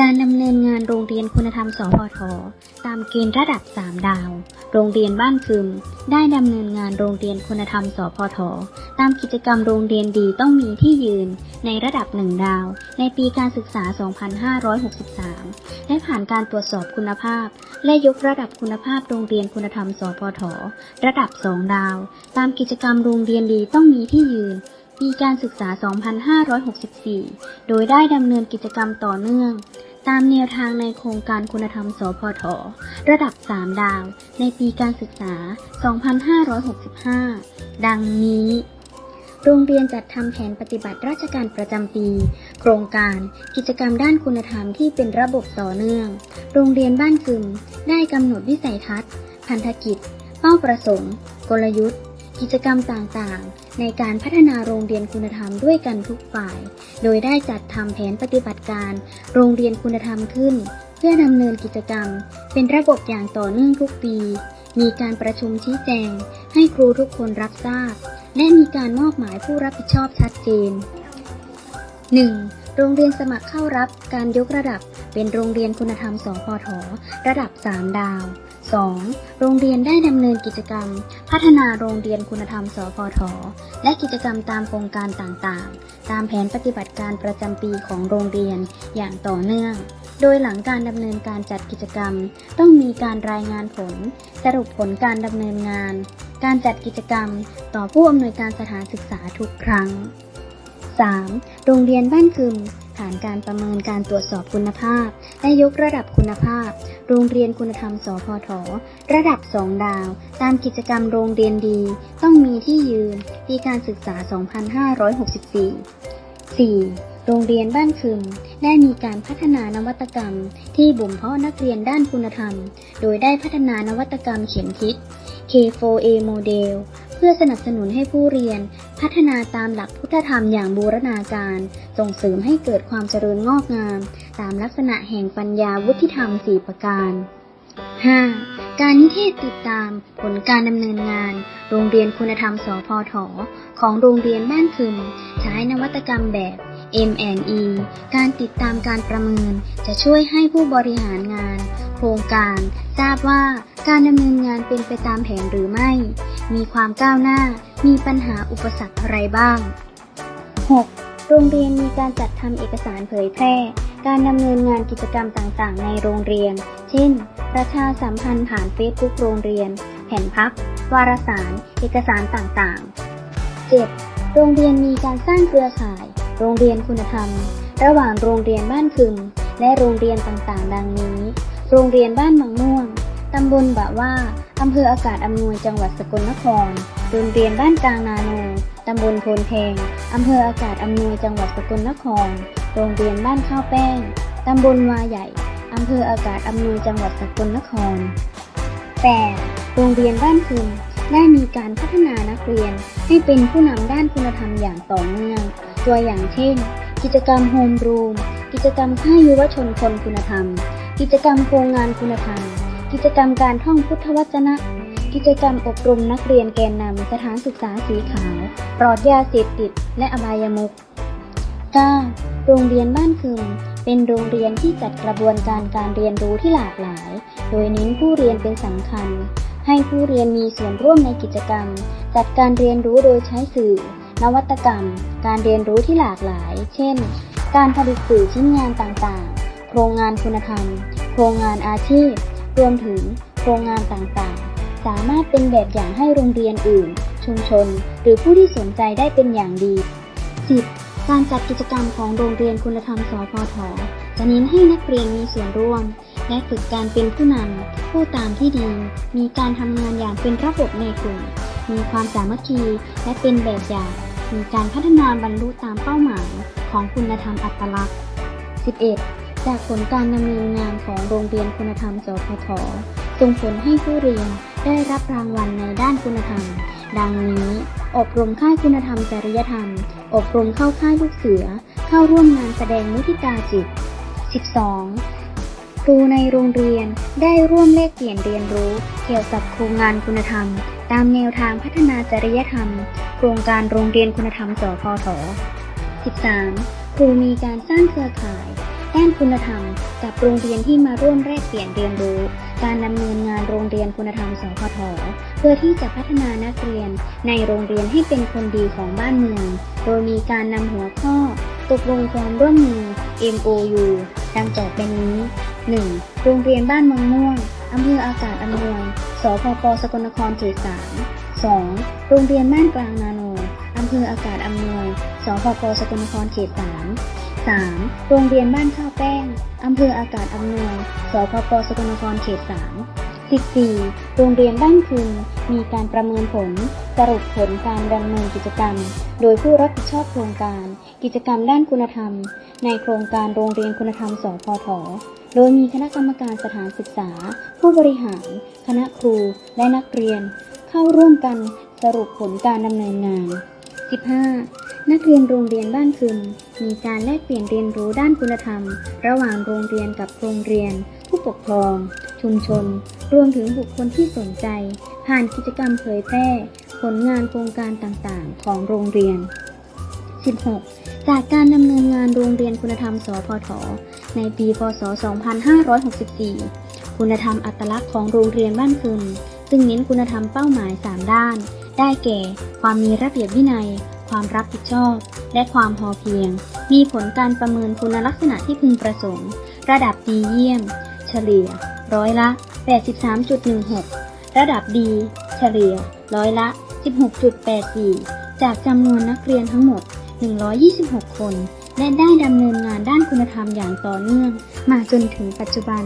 การดำเนินงานโรงเรียนคุณธรรม สพท ตามเกณฑ์ระดับ 3 ดาว โรงเรียนบ้านคึม ได้ดำเนินงานโรงเรียนคุณธรรม สพท ตามกิจกรรมโรงเรียนดีต้องมีที่ยืน ในระดับ 1 ดาว ในปีการศึกษา 2563 และผ่านการตรวจสอบคุณภาพ และยกระดับคุณภาพโรงเรียนคุณธรรม สพท ระดับ 2 ดาว ตามกิจกรรมโรงเรียนดีต้องมีที่ยืนปีการศึกษา 2564 โดยได้ดำเนินกิจกรรมต่อเนื่อง ตามแนวทางในโครงการคุณธรรม สพท ระดับ 3 ดาว ในปีการศึกษา 2565 ดังนี้ โรงเรียนจัดทำแผนปฏิบัติราชการประจำปี โครงการกิจกรรมด้านคุณธรรมที่เป็นระบบต่อเนื่อง โรงเรียนบ้านคึมได้กำหนดวิสัยทัศน์ พันธกิจ เป้าประสงค์ กลยุทธ์ กิจกรรมต่างๆ ในการพัฒนาโรงเรียนคุณธรรมด้วยกันทุกฝ่าย โดยได้จัดทำแผนปฏิบัติการ โรงเรียนคุณธรรมขึ้น เพื่อดำเนินกิจกรรม เป็นระบบอย่างต่อเนื่องทุกปี มีการประชุมชี้แจง ให้ครูทุกคนรับทราบ และมีการมอบหมายผู้รับผิดชอบชัดเจน 1. โรงเรียนสมัครเข้ารับการยกระดับเป็นโรงเรียนคุณธรรมสพทระดับ 3 ดาว 2. โรงเรียนได้ดำเนินกิจกรรม พัฒนาโรงเรียนคุณธรรม สพท และกิจกรรมตามโครงการต่างๆ ตามแผนปฏิบัติการประจำปีของโรงเรียนอย่างต่อเนื่อง โดยหลังการดำเนินการจัดกิจกรรม ต้องมีการรายงานผล สรุปผลการดำเนินงาน การจัดกิจกรรม ต่อผู้อำนวยการสถานศึกษาทุกครั้ง 3. โรงเรียนบ้านคึมผ่านการประเมินการตรวจสอบคุณภาพ และยกระดับคุณภาพ โรงเรียนคุณธรรมสพทระดับ 2 ดาว ตามกิจกรรมโรงเรียนดี ต้องมีที่ยืนปีการศึกษา 2564 4. โรงเรียนบ้านคึมได้มีการพัฒนานวัตกรรม ที่บ่มเพาะนักเรียนด้านคุณธรรม โดยได้พัฒนานวัตกรรมเข็มทิศ K4A โมเดล พื่อสนับสนุนให้ผู้เรียน พัฒนาตามหลักพุทธธรรมอย่างบูรณาการ ส่งเสริมให้เกิดความเจริญงอกงาม ตามลักษณะแห่งปัญญาวุฒิธรรม 4 ประการ 5. การนิเทศติดตาม ผลการดำเนินงาน โรงเรียนคุณธรรมสพทของโรงเรียนบ้านคึม ใช้นวัตกรรมแบบ M&E การติดตามการประเมิน จะช่วยให้ผู้บริหารงาน โครงการ ทราบว่าการดำเนินงานเป็นไปตามแผนหรือไม่ มีความก้าวหน้า มีปัญหาอุปสรรคอะไรบ้าง 6. โรงเรียนมีการจัดทำเอกสารเผยแพร่ การดำเนินงานกิจกรรมต่างๆ ในโรงเรียน เช่น ประชาสัมพันธ์ผ่านเฟซบุ๊กโรงเรียน แผ่นพับ วารสาร เอกสารต่างๆ 7. โรงเรียนมีการสร้างเครือข่าย โรงเรียนคุณธรรม ระหว่างโรงเรียนบ้านคึมและโรงเรียนต่างๆ ดังนี้ โรงเรียนบ้านบางม่วง ตำบลบะว่า อำเภออากาศอำนวยจังหวัดสกลนคร โรงเรียนบ้านกลางนาโนตำบลโพนแพงอำเภออากาศอำนวยจังหวัดสกลนคร โรงเรียนบ้านข้าวแป้ง ตำบลวาใหญ่ อำเภออากาศอำนวยจังหวัดสกลนคร 8. โรงเรียนบ้านคึมได้มีการพัฒนานักเรียนให้เป็นผู้นำด้านคุณธรรมอย่างต่อเนื่อง ตัวอย่างเช่น กิจกรรมโฮมรูม กิจกรรมค่ายยุวชนคนคุณธรรม กิจกรรมโครงงานคุณธรรม กิจกรรมการท่องพุทธวจนะ กิจกรรมอบรมนักเรียนแกนนำสถานศึกษาสีขาว ปลอดยาเสพติด และอบายมุข 9. โรงเรียนบ้านคึมเป็นโรงเรียนที่จัดกระบวนการการเรียนรู้ที่หลากหลาย โดยเน้นผู้เรียนเป็นสำคัญ ให้ผู้เรียนมีส่วนร่วมในกิจกรรม จัดการเรียนรู้โดยใช้สื่อ นวัตกรรม การเรียนรู้ที่หลากหลาย เช่น การผลิตสื่อชิ้นงานต่างๆ โครงงานคุณธรรม โครงงานอาชีพ รวมถึงโครงงานต่างๆ สามารถเป็นแบบอย่างให้โรงเรียนอื่น ชุมชน หรือผู้ที่สนใจได้เป็นอย่างดี 10. การจัดกิจกรรมของโรงเรียนคุณธรรมสพทจะเน้นให้นักเรียนมีส่วนร่วม และฝึกการเป็นผู้นำผู้ตามที่ดี มีการทำงานอย่างเป็นระบบในกลุ่ม มีความสามัคคีและเป็นแบบอย่างมีการพัฒนาบรรลุตามเป้าหมายของคุณธรรมอัตลักษณ์ 11. จากผลการดำเนินงานของโรงเรียนคุณธรรมสพทส่งผลให้ผู้เรียนได้รับรางวัลในด้านคุณธรรม ดังนี้ อบรมค่ายคุณธรรมจริยธรรม อบรมเข้าค่ายลูกเสือ เข้าร่วมงานแสดงมุทิตาจิต 12. ครูในโรงเรียนได้ร่วมแลกเปลี่ยนเรียนรู้เกี่ยวกับโครงงานคุณธรรม ตามแนวทางพัฒนาจริยธรรม โครงการโรงเรียนคุณธรรมสพท 13. ครูมีการสร้างเครือข่าย ด้านคุณธรรม กับโรงเรียนที่มาร่วมแลกเปลี่ยนเรียนรู้ การดำเนินงานโรงเรียนคุณธรรมสพทเพื่อที่จะพัฒนานักเรียน ในโรงเรียนให้เป็นคนดีของบ้านเมือง โดยมีการนำหัวข้อ ตกลงความร่วมมือ MOU ดังต่อไปนี้ 1. โรงเรียนบ้านเมืองม่วงอำเภออากาศอำนวย สพปสกลนครเขต3 2. โรงเรียนบ้านกลางนาโนอำเภออากาศอำนวย สพปสกลนครเขต3 3. โรงเรียนบ้านข้าวแป้ง อำเภออากาศอำนวย สพปสกลนครเขต 3 14. โรงเรียนบ้านคืน มีการประเมินผล สรุปผลการดำเนินกิจกรรม โดยผู้รับผิดชอบโครงการ กิจกรรมด้านคุณธรรม ในโครงการโรงเรียนคุณธรรม สพท โดยมีคณะกรรมการสถานศึกษา ผู้บริหาร คณะครู และนักเรียน เข้าร่วมกันสรุปผลการดำเนินงาน 15. นักเรียนโรงเรียนบ้านคืนมีการแลกเปลี่ยนเรียนรู้ด้านคุณธรรม ระหว่างโรงเรียนกับโรงเรียน ผู้ปกครอง ชุมชน รวมถึงบุคคลที่สนใจ ผ่านกิจกรรมเผยแพร่ ผลงานโครงการต่างๆ ของโรงเรียน 16. จากการดำเนินงานโรงเรียนคุณธรรม สพท ในปี พศ 2564 คุณธรรมอัตลักษณ์ของโรงเรียนบ้านคืนซึ่งเน้นคุณธรรมเป้าหมาย 3 ด้าน ได้แก่ ความมีระเบียบวินัย ความรับผิดชอบ และความพอเพียง มีผลการประเมินคุณลักษณะที่พึงประสงค์ ระดับดีเยี่ยม เฉลี่ย ร้อยละ 83.16 ระดับดี เฉลี่ย ร้อยละ 16.84 จากจำนวนนักเรียนทั้งหมด 126 คน และได้ดำเนินงานด้านคุณธรรมอย่างต่อเนื่อง มาจนถึงปัจจุบัน